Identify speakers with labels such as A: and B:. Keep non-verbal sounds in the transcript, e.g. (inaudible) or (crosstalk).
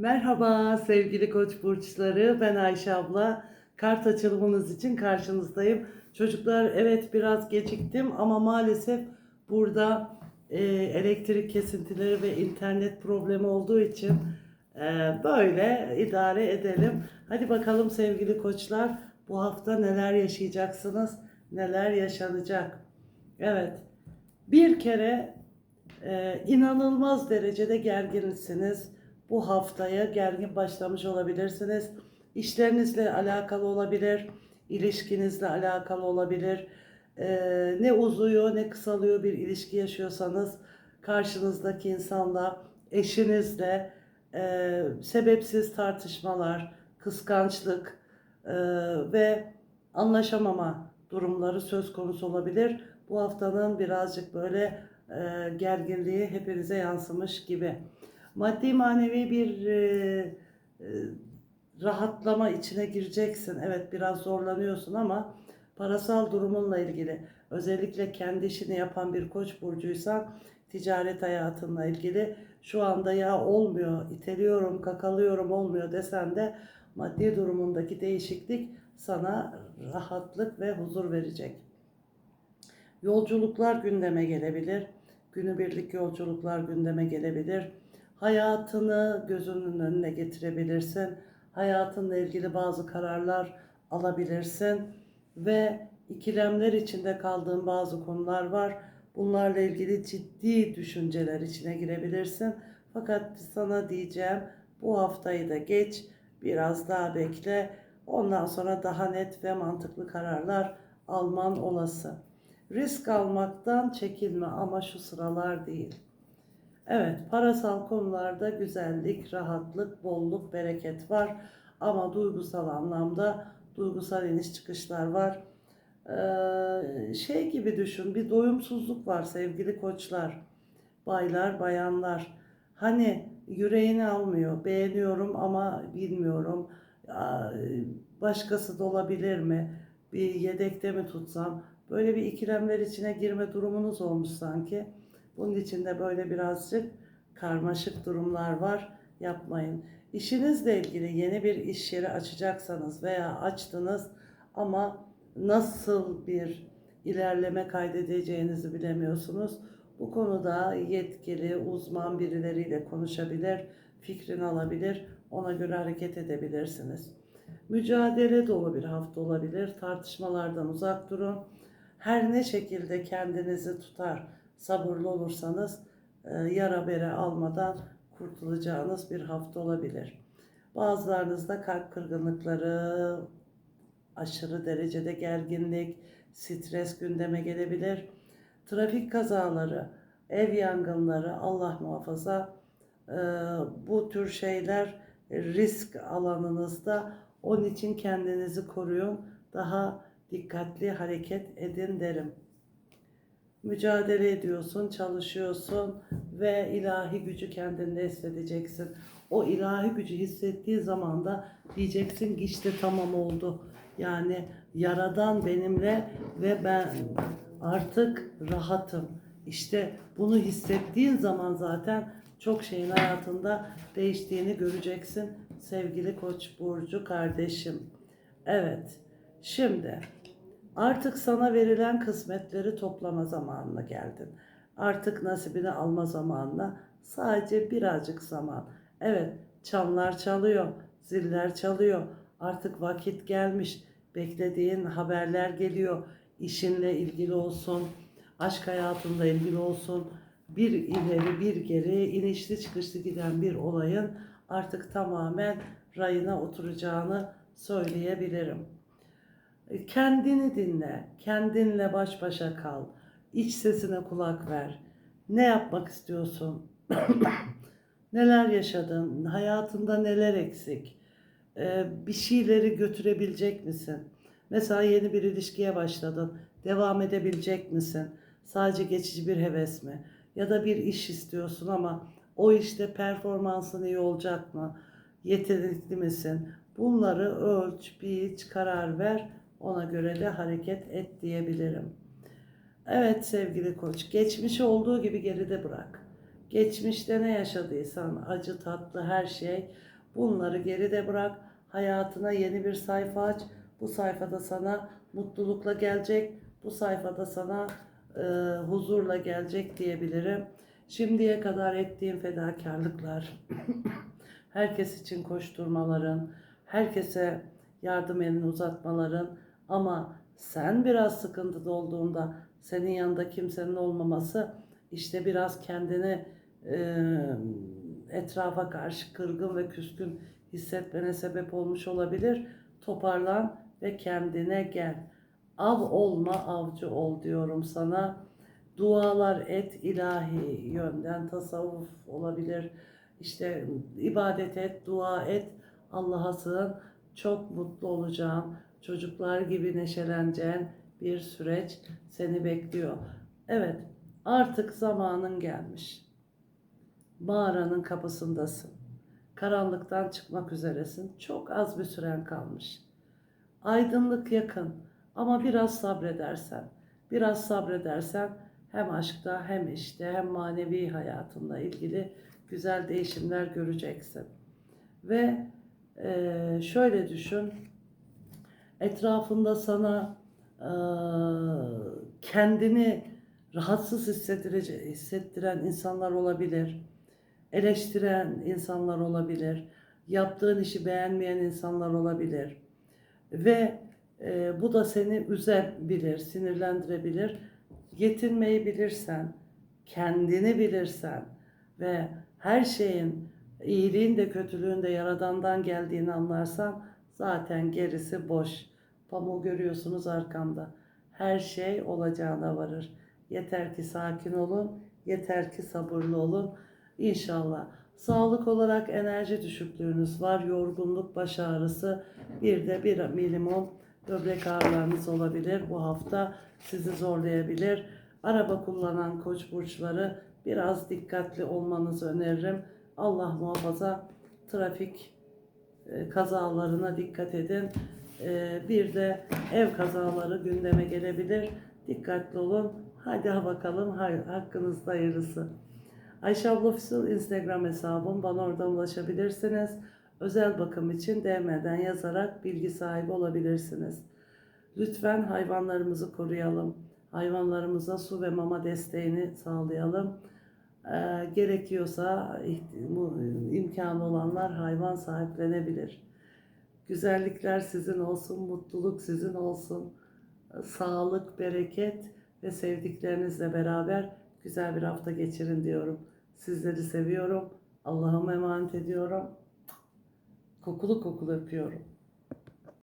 A: Merhaba sevgili koç burçları. Ben Ayşe abla. Kart açılımınız için karşınızdayım. Çocuklar evet biraz geciktim ama maalesef burada e, elektrik kesintileri ve internet problemi olduğu için e, böyle idare edelim. Hadi bakalım sevgili koçlar bu hafta neler yaşayacaksınız, neler yaşanacak. Evet bir kere e, inanılmaz derecede gerginsiniz. Bu haftaya gergin başlamış olabilirsiniz. İşlerinizle alakalı olabilir, ilişkinizle alakalı olabilir. E, ne uzuyor ne kısalıyor bir ilişki yaşıyorsanız karşınızdaki insanla, eşinizle e, sebepsiz tartışmalar, kıskançlık e, ve anlaşamama durumları söz konusu olabilir. Bu haftanın birazcık böyle e, gerginliği hepinize yansımış gibi. Maddi manevi bir e, e, rahatlama içine gireceksin. Evet biraz zorlanıyorsun ama parasal durumunla ilgili özellikle kendi işini yapan bir koç burcuysan ticaret hayatınla ilgili şu anda ya olmuyor, iteliyorum, kakalıyorum olmuyor desen de maddi durumundaki değişiklik sana rahatlık ve huzur verecek. Yolculuklar gündeme gelebilir. Günübirlik yolculuklar gündeme gelebilir. Hayatını gözünün önüne getirebilirsin. Hayatınla ilgili bazı kararlar alabilirsin ve ikilemler içinde kaldığın bazı konular var. Bunlarla ilgili ciddi düşünceler içine girebilirsin. Fakat sana diyeceğim bu haftayı da geç, biraz daha bekle. Ondan sonra daha net ve mantıklı kararlar alman olası. Risk almaktan çekinme ama şu sıralar değil. Evet, parasal konularda güzellik, rahatlık, bolluk, bereket var. Ama duygusal anlamda duygusal iniş çıkışlar var. Ee, şey gibi düşün, bir doyumsuzluk var sevgili koçlar, baylar, bayanlar. Hani yüreğini almıyor, beğeniyorum ama bilmiyorum. Başkası da olabilir mi? Bir yedekte mi tutsam? Böyle bir ikilemler içine girme durumunuz olmuş sanki. Bunun içinde böyle birazcık karmaşık durumlar var. Yapmayın. İşinizle ilgili yeni bir iş yeri açacaksanız veya açtınız ama nasıl bir ilerleme kaydedeceğinizi bilemiyorsunuz. Bu konuda yetkili, uzman birileriyle konuşabilir, fikrini alabilir, ona göre hareket edebilirsiniz. Mücadele dolu bir hafta olabilir. Tartışmalardan uzak durun. Her ne şekilde kendinizi tutar, sabırlı olursanız e, yara bere almadan kurtulacağınız bir hafta olabilir. Bazılarınızda kalp kırgınlıkları, aşırı derecede gerginlik, stres gündeme gelebilir. Trafik kazaları, ev yangınları Allah muhafaza e, bu tür şeyler risk alanınızda. Onun için kendinizi koruyun. Daha dikkatli hareket edin derim. Mücadele ediyorsun, çalışıyorsun ve ilahi gücü kendinde hissedeceksin. O ilahi gücü hissettiği zaman da diyeceksin ki işte tamam oldu. Yani yaradan benimle ve ben artık rahatım. İşte bunu hissettiğin zaman zaten çok şeyin hayatında değiştiğini göreceksin sevgili Koç burcu kardeşim. Evet. Şimdi artık sana verilen kısmetleri toplama zamanına geldin. Artık nasibini alma zamanına sadece birazcık zaman. Evet, çanlar çalıyor, ziller çalıyor. Artık vakit gelmiş. Beklediğin haberler geliyor. İşinle ilgili olsun, aşk hayatında ilgili olsun. Bir ileri bir geri inişli çıkışlı giden bir olayın artık tamamen rayına oturacağını söyleyebilirim. Kendini dinle, kendinle baş başa kal, iç sesine kulak ver. Ne yapmak istiyorsun? (clears throat) neler yaşadın? Hayatında neler eksik? Ee, bir şeyleri götürebilecek misin? Mesela yeni bir ilişkiye başladın. Devam edebilecek misin? Sadece geçici bir heves mi? Ya da bir iş istiyorsun ama o işte performansın iyi olacak mı? Yetenekli misin? Bunları ölç, biç, karar ver. Ona göre de hareket et diyebilirim. Evet sevgili koç, geçmiş olduğu gibi geride bırak. Geçmişte ne yaşadıysan acı tatlı her şey bunları geride bırak. Hayatına yeni bir sayfa aç. Bu sayfada sana mutlulukla gelecek. Bu sayfada sana e, huzurla gelecek diyebilirim. Şimdiye kadar ettiğim fedakarlıklar, (clears throat) herkes için koşturmaların, herkese yardım elini uzatmaların ama sen biraz sıkıntıda olduğunda senin yanında kimsenin olmaması işte biraz kendini e, etrafa karşı kırgın ve küskün hissetmene sebep olmuş olabilir. Toparlan ve kendine gel. Av olma avcı ol diyorum sana. Dualar et ilahi yönden tasavvuf olabilir. İşte ibadet et, dua et, Allah'a sığın. Çok mutlu olacağım. Çocuklar gibi neşeleneceğin bir süreç seni bekliyor. Evet, artık zamanın gelmiş. Mağaranın kapısındasın. Karanlıktan çıkmak üzeresin. Çok az bir süren kalmış. Aydınlık yakın ama biraz sabredersen, biraz sabredersen hem aşkta hem işte hem manevi hayatınla ilgili güzel değişimler göreceksin. Ve eee, şöyle düşün, etrafında sana eee, kendini rahatsız hissettiren insanlar olabilir, eleştiren insanlar olabilir, yaptığın işi beğenmeyen insanlar olabilir. Ve e, bu da seni üzebilir, sinirlendirebilir. Yetinmeyi bilirsen, kendini bilirsen ve her şeyin iyiliğin de kötülüğün de yaradandan geldiğini anlarsan zaten gerisi boş. Pamuğu görüyorsunuz arkamda. Her şey olacağına varır. Yeter ki sakin olun, yeter ki sabırlı olun. İnşallah. Sağlık olarak enerji düşüklüğünüz var, yorgunluk, baş ağrısı, bir de bir minimum böbrek ağrılarınız olabilir. Bu hafta sizi zorlayabilir. Araba kullanan koç burçları biraz dikkatli olmanızı öneririm. Allah muhafaza trafik e, kazalarına dikkat edin. E, Bir de ev kazaları gündeme gelebilir. Dikkatli olun. Hadi ha bakalım hakkınızda hayırlısı. Ayşe abla Official Instagram hesabım. Bana oradan ulaşabilirsiniz. Özel bakım için DM'den yazarak bilgi sahibi olabilirsiniz. Lütfen hayvanlarımızı koruyalım. Hayvanlarımıza su ve mama desteğini sağlayalım. Ee, gerekiyorsa iht- bu imkanı olanlar hayvan sahiplenebilir. Güzellikler sizin olsun, mutluluk sizin olsun. Sağlık, bereket ve sevdiklerinizle beraber güzel bir hafta geçirin diyorum. Sizleri seviyorum. Allah'ıma emanet ediyorum. Kokulu kokulu öpüyorum.